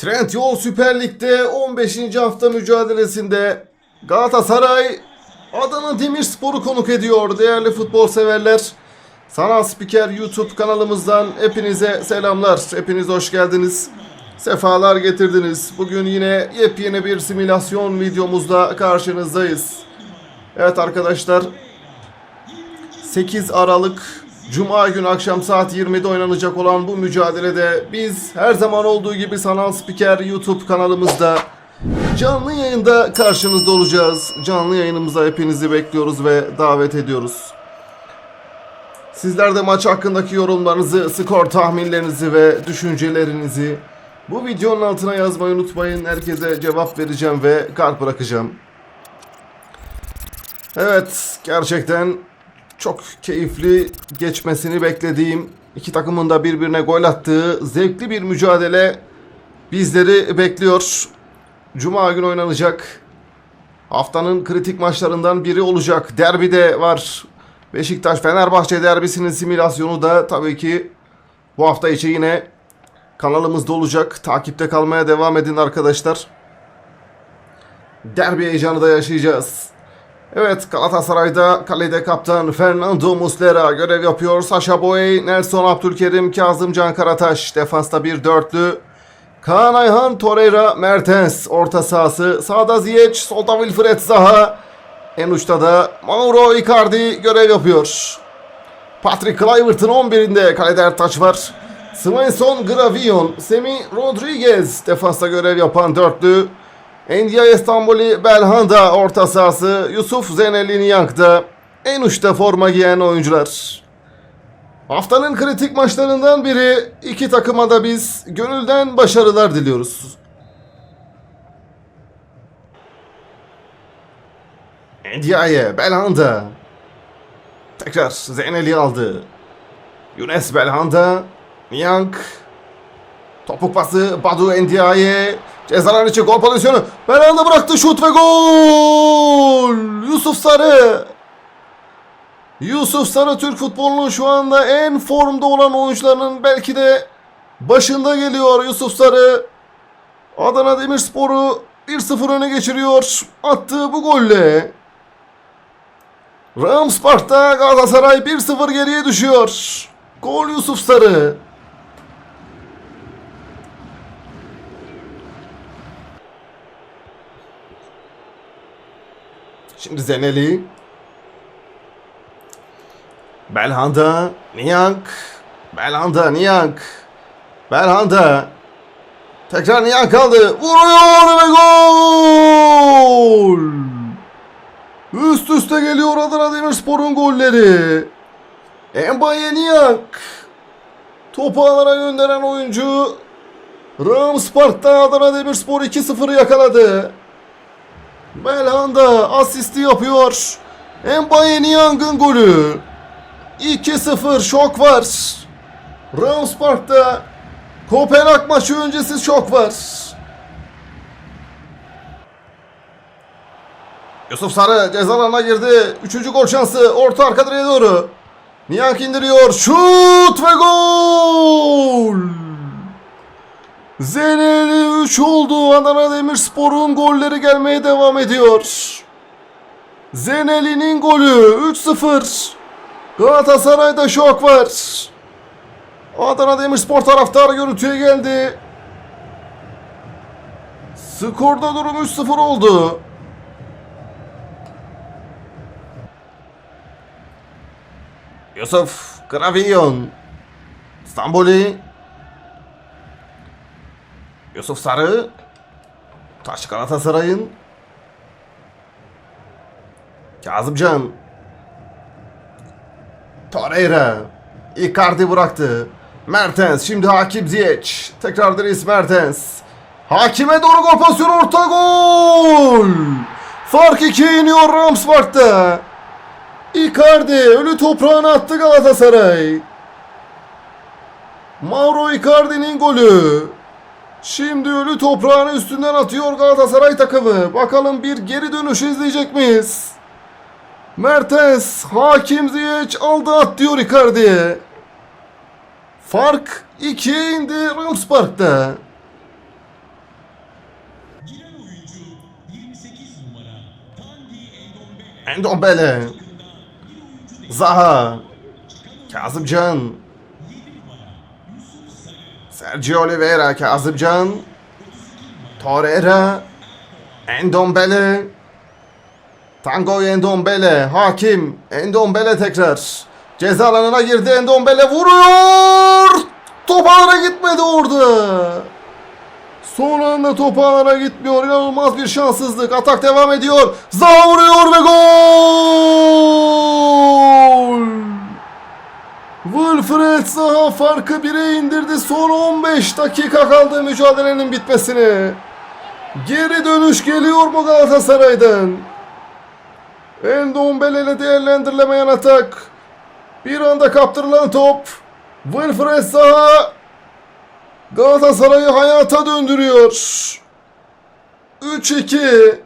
Trendyol Süper Lig'de 15. hafta mücadelesinde Galatasaray Adana Demirspor'u konuk ediyor değerli futbol severler. Sanal Spiker YouTube kanalımızdan hepinize selamlar. Hepiniz hoş geldiniz. Sefalar getirdiniz. Bugün yine yepyeni bir simülasyon videomuzda karşınızdayız. Evet arkadaşlar 8 Aralık Cuma günü akşam saat 20'de oynanacak olan bu mücadelede biz her zaman olduğu gibi Sanal Spiker YouTube kanalımızda canlı yayında karşınızda olacağız. Canlı yayınımıza hepinizi bekliyoruz ve davet ediyoruz. Sizler de maç hakkındaki yorumlarınızı, skor tahminlerinizi ve düşüncelerinizi bu videonun altına yazmayı unutmayın. Herkese cevap vereceğim ve kart bırakacağım. Evet, gerçekten çok keyifli geçmesini beklediğim iki takımın da birbirine gol attığı zevkli bir mücadele bizleri bekliyor. Cuma günü oynanacak. Haftanın kritik maçlarından biri olacak. Derbi de var. Beşiktaş-Fenerbahçe derbisinin simülasyonu da tabii ki bu hafta içi yine kanalımızda olacak. Takipte kalmaya devam edin arkadaşlar. Derbi heyecanı da yaşayacağız. Evet Galatasaray'da kalede kaptan Fernando Muslera görev yapıyor. Sasha Boey, Nelson Abdülkerim, Kazım Can Karataş. Defansta bir dörtlü. Kaan Ayhan, Torreira, Mertens. Orta sahası. Sağda Ziyech, solda Wilfred Zaha. En uçta da Mauro Icardi görev yapıyor. Patrick Kluivert'ın 11'inde kalede Ertaç var. Svensson Gravillon, Semi Rodriguez defansta görev yapan dörtlü. Endia İstanbul'i Belhanda orta sahası, Yusuf Zenelli Niyank'ta en uçta forma giyen oyuncular. Haftanın kritik maçlarından biri iki takıma da biz gönülden başarılar diliyoruz. Endia'ya Belhanda. Tekrar Zenelli aldı. Younes Belhanda. Niyank. Topuk pası Badu Endia'ya. Cezalar içi gol pozisyonu. Belhanda bıraktı şut ve gol. Yusuf Sarı. Yusuf Sarı Türk futbolunun şu anda en formda olan oyuncularının belki de başında geliyor Yusuf Sarı. Adana Demirspor'u 1-0 öne geçiriyor. Attığı bu golle. Rams Park'ta Galatasaray 1-0 geriye düşüyor. Gol Yusuf Sarı. Şimdi Zeneli. Belhanda. Niyank. Belhanda. Niyank. Belhanda. Tekrar Niyank aldı. Vuruyor ve gol. Üst üste geliyor Adana Demirspor'un golleri. Embaye Niyank. Topu alana gönderen oyuncu Rams Park'ta Adana Demirspor 2-0'ı yakaladı. Belhanda asisti yapıyor. Mbaye Niang'ın golü. 2-0 şok var. Rams Park'ta Kopenhag maçı öncesi şok var. Yusuf Sarı cezalarına girdi. Üçüncü gol şansı orta arka direğe doğru. Niang indiriyor. Şut ve gol. Zeneli 3 oldu. Adana Demirspor'un golleri gelmeye devam ediyor. Zeneli'nin golü 3-0. Galatasaray'da şok var. Adana Demirspor taraftarı görüntüye geldi. Skorda durum 3-0 oldu. Yusuf Gravillon. İstanbul'i Yusuf Sarı. Taş Galatasaray'ın. Kazımcan. Torreira. Icardi bıraktı. Mertens. Şimdi Hakim Ziyech. Tekrar Dries Mertens. Hakime doğru gol pozisyonu orta gol. Fark 2'ye iniyor Ramspark'ta. Icardi ölü toprağına attı Galatasaray. Mauro Icardi'nin golü. Şimdi ölü toprağını üstünden atıyor Galatasaray takımı. Bakalım bir geri dönüş izleyecek miyiz? Mertens, Hakim Ziyech aldı at diyor Icardi'ye. Fark 2'ye indi Ramspark'ta. Endombele. Zaha. Kazımcan. Sergio Oliveira, Kazımcan. Torreira. Endombele. Tango Endombele. Hakim. Endombele tekrar. Ceza alanına girdi. Endombele vuruyor. Top ağlara gitmedi orada. Son anda top ağlara gitmiyor. İnanılmaz bir şanssızlık. Atak devam ediyor. Zaha vuruyor ve gol. Wilfred Zaha farkı 1'e indirdi. Son 15 dakika kaldı mücadelenin bitmesine. Geri dönüş geliyor mu Galatasaray'dan? Endombele ile değerlendirilemeyen atak. Bir anda kaptırılan top. Wilfred Zaha Galatasaray'ı hayata döndürüyor. 3-2.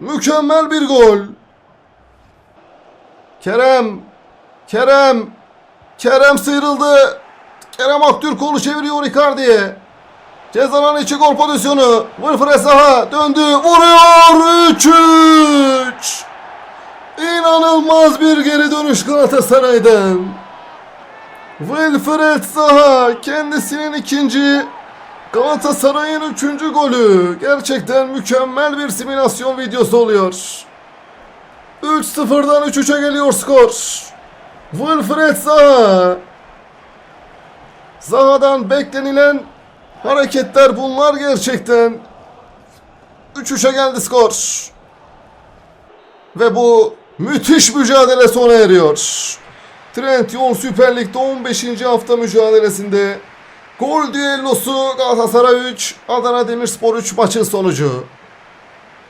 Mükemmel bir gol. Kerem. Kerem. Kerem sıyrıldı. Kerem Aktürkoğlu çeviriyor Icardi'ye. Cezaların içi gol pozisyonu. Wilfred Zaha döndü. Vuruyor. 3-3. İnanılmaz bir geri dönüş Galatasaray'dan. Wilfred Zaha kendisinin ikinci Galatasaray'ın üçüncü golü. Gerçekten mükemmel bir simülasyon videosu oluyor. 3-0'dan 3-3'e geliyor skor. Wilfred Zaha. Zaha'dan beklenilen hareketler bunlar gerçekten. 3-3'e geldi skor. Ve bu müthiş mücadele sona eriyor. Trendyol Süper Lig'de 15. hafta mücadelesinde gol düellosu Galatasaray 3, Adana Demirspor 3 maçın sonucu.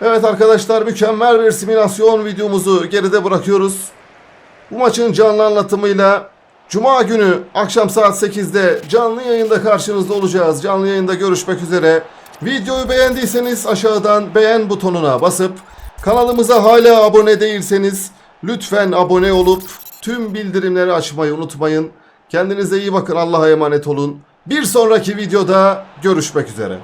Evet arkadaşlar mükemmel bir simülasyon videomuzu geride bırakıyoruz. Bu maçın canlı anlatımıyla Cuma günü akşam saat 8'de canlı yayında karşınızda olacağız. Canlı yayında görüşmek üzere. Videoyu beğendiyseniz aşağıdan beğen butonuna basıp kanalımıza hala abone değilseniz lütfen abone olup tüm bildirimleri açmayı unutmayın. Kendinize iyi bakın. Allah'a emanet olun. Bir sonraki videoda görüşmek üzere.